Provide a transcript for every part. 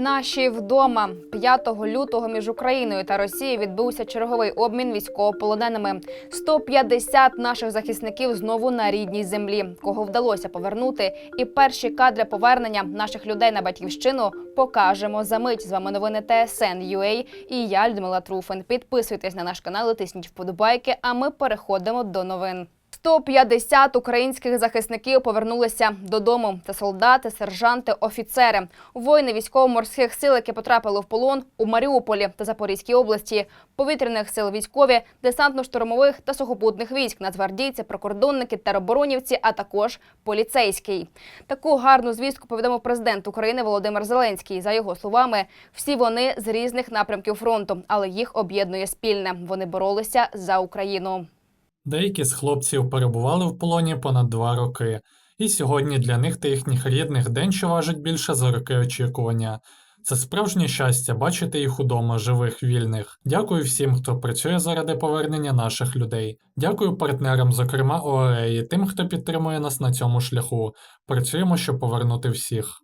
Наші вдома 5 лютого між Україною та Росією відбувся черговий обмін військовополоненими. 150 наших захисників знову на рідній землі, кого вдалося повернути. І перші кадри повернення наших людей на батьківщину покажемо за мить. З вами новини ТСН UA і я Людмила Труфин. Підписуйтесь на наш канал, тисніть вподобайки. А ми переходимо до новин. 150 українських захисників повернулися додому. Це солдати, сержанти, офіцери, воїни військово-морських сил, які потрапили в полон у Маріуполі та Запорізькій області, повітряних сил військові, десантно-штурмових та сухопутних військ, нацгвардійці, прикордонники, тероборонівці, а також поліцейський. Таку гарну звістку повідомив президент України Володимир Зеленський. За його словами, всі вони з різних напрямків фронту, але їх об'єднує спільне. Вони боролися за Україну. Деякі з хлопців перебували в полоні понад два роки, і сьогодні для них та їхніх рідних день, що важить більше за роки очікування. Це справжнє щастя бачити їх удома, живих, вільних. Дякую всім, хто працює заради повернення наших людей. Дякую партнерам, зокрема ОАЕ, і тим, хто підтримує нас на цьому шляху. Працюємо, щоб повернути всіх.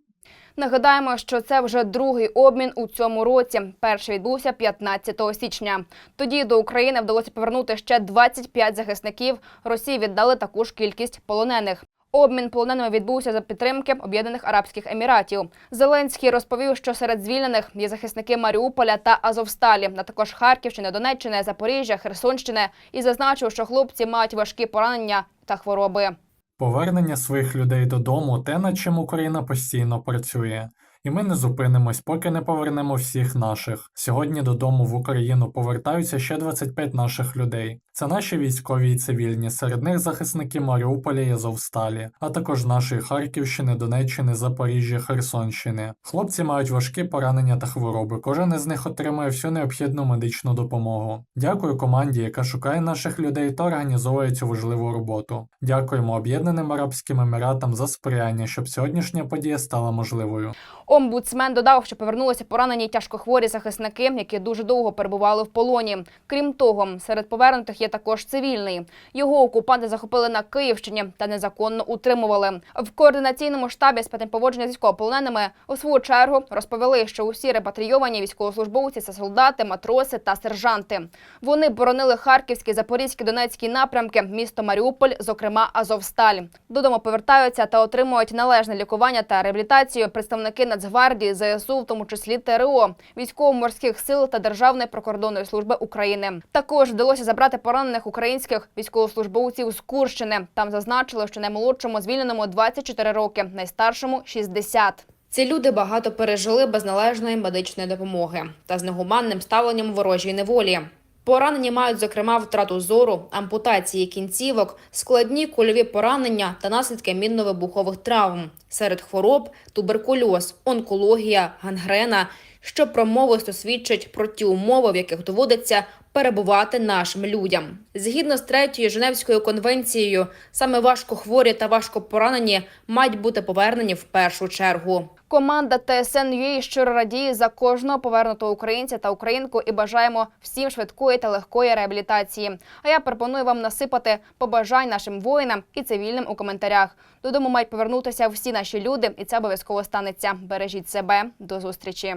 Нагадаємо, що це вже другий обмін у цьому році. Перший відбувся 15 січня. Тоді до України вдалося повернути ще 25 захисників. Росії віддали таку ж кількість полонених. Обмін полоненими відбувся за підтримки Об'єднаних Арабських Еміратів. Зеленський розповів, що серед звільнених є захисники Маріуполя та Азовсталі, а також Харківщини, Донеччини, Запоріжжя, Херсонщини, і зазначив, що хлопці мають важкі поранення та хвороби. Повернення своїх людей додому те, над чим Україна постійно працює. І ми не зупинимось, поки не повернемо всіх наших. Сьогодні додому в Україну повертаються ще 25 наших людей. Це наші військові і цивільні, серед них захисники Маріуполя і Азовсталі, а також нашої Харківщини, Донеччини, Запоріжжя, Херсонщини. Хлопці мають важкі поранення та хвороби. Кожен із них отримує всю необхідну медичну допомогу. Дякую команді, яка шукає наших людей та організовує цю важливу роботу. Дякуємо Об'єднаним Арабським Еміратам за сприяння, щоб сьогоднішня подія стала можливою. Омбудсмен додав, що повернулися поранені тяжкохворі захисники, які дуже довго перебували в полоні. Крім того, серед повернутих є також цивільний. Його окупанти захопили на Київщині та незаконно утримували. В координаційному штабі з питань поводження з військовополоненими у свою чергу розповіли, що усі репатрійовані військовослужбовці це солдати, матроси та сержанти. Вони боронили Харківський, Запорізький, Донецький напрямки, місто Маріуполь, зокрема Азовсталь. Додому повертаються та отримують належне лікування та реабілітацію представники Нацгвардії, ЗСУ, в тому числі ТРО, військово-морських сил та Державної прикордонної служби України. Також вдалося забрати поранених українських військовослужбовців з Курщини. Там зазначили, що наймолодшому звільненому 24 роки, найстаршому 60. Ці люди багато пережили без належної медичної допомоги та з негуманним ставленням ворожій неволі. Поранені мають, зокрема, втрату зору, ампутації кінцівок, складні кульові поранення та наслідки мінно-вибухових травм. Серед хвороб туберкульоз, онкологія, гангрена, що промовисто свідчить про ті умови, в яких доводиться перебувати нашим людям. Згідно з третьою Женевською конвенцією, саме важкохворі та важко поранені мають бути повернені в першу чергу. Команда ТСН щиро радіє за кожного повернутого українця та українку і бажаємо всім швидкої та легкої реабілітації. А я пропоную вам насипати побажань нашим воїнам і цивільним у коментарях. Додому мають повернутися всі наші люди, і це обов'язково станеться. Бережіть себе. До зустрічі.